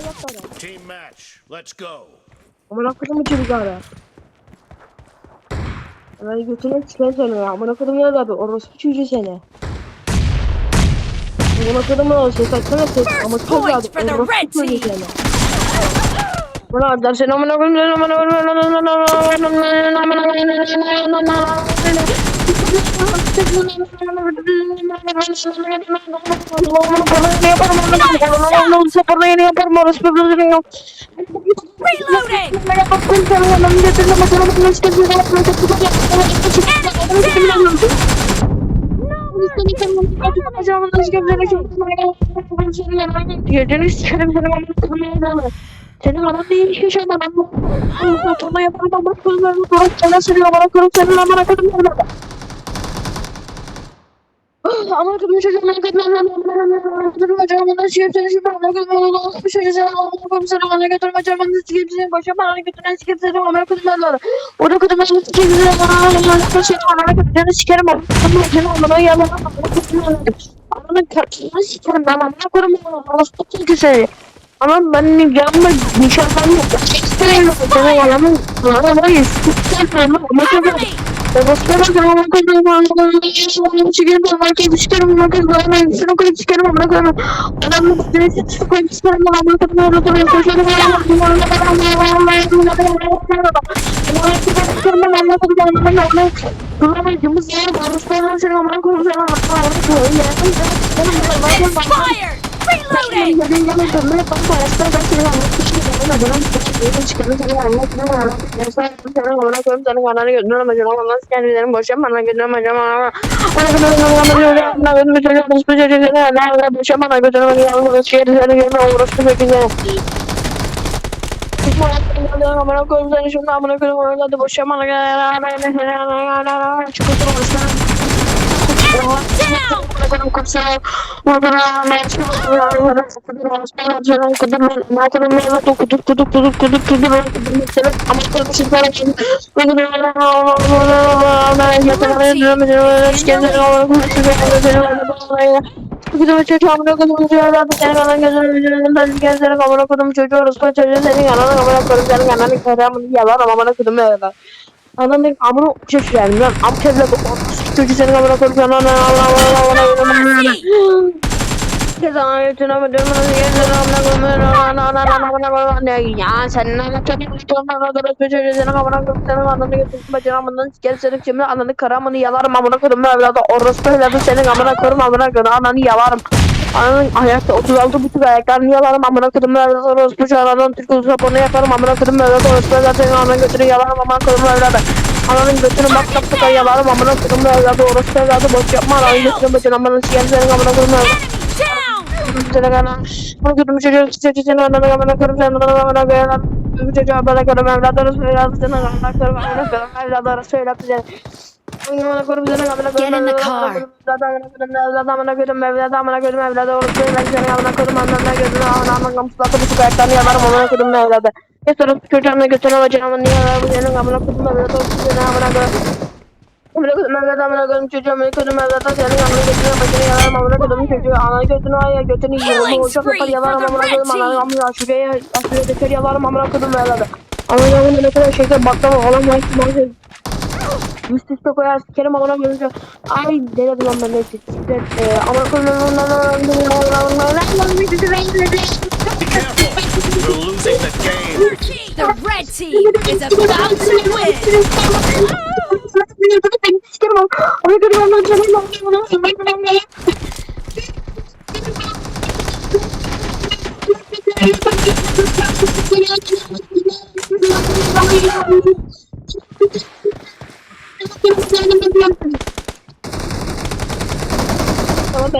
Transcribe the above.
para. Team match. Let's go. Amına kodum çocukları. Hemen götüne çıkan seni ya. Amına kodum ne abi? Orospu çocuğu seni. Amına kodum ne olsun? Saçma ses. Ama point abi. Orospu çocuğu seni. Bana adlar seni amına kodum seni amına kodum. Reloading! Yedini sikerim seni bana kırmaya Senin anan değil hiçbir şey ben Allah turna yaparım ben bırakırım ben bırakırım sana seni bana kırım senin amına kırım Amına kırım çocuğum sikeyim seni şu bana kırım ben Allah bir şey sen amına kırım seni bana götürüm hocam bana sikeyim seni başa bana götürüm sikeyim amına kırım ben Orada kırım ben sikeyim seni amına kırım seni amına kırım seni sikerim seni amına ya bana amına kırım Amına kırım sikerim ben amına kırım orospu çünkü seni ama ben yanımda nişanlarım yok. Amına koyayım seni şimdi amına koyayım de boşama Kızımı çocuğu amına kodum çocuğu evladı senin anan gözünü yüzünü ben gözlerin amına kodum çocuğu orospu çocuğu senin yanına amına kodum senin yanına kıramını yalan amına kodum evladı. Anam benim amına çocuğu yani lan am evladı çocuğu senin amına kodum yanına Allah Allah Allah Allah Allah Kız ana götüne mi diyorum onu gözlerin amına kodum yanına amına kodum ne ya sen ne yapıyorsun amına kodum çocuğu senin amına kodum senin ananı götürsün bacına amından gel senin şimdi ananı kıramını yalarım amına kodum evladı orospu evladı senin amına kodum amına kodum ananı yalarım. Ananın ayakta 36 buçuk ayaklarını yalarım amına kodum evladı orospu şu ananın Türk ulusu sapını yaparım amına kodum evladı orospu evladı senin ananın götünü yalarım amına kodum evladı. Ananın götünü bak bak bak yalarım amına kodum evladı orospu evladı boş yapma ananın götünü bacın amına sikem senin amına. Enemy down! Senin anan. Bunu kodum çocuğu çocuğu senin ananı amına kodum senin ananı amına. Bu çocuğu amına kodum evladı orospu evladı senin amına kodum amına kodum evladı Get in the car. amına götüne bu senin çocuğu senin götüne yalarım çocuğu götünü ay götünü yiyorum uçak yapar yalarım aşureye aşureye döker yalarım kodum ne kadar şeker baklava falan var ki üste koyar sikerim amına koyunca Ay denedim lan ben neyse koyunca Careful. You're losing the game. The red team is about to win! Tamam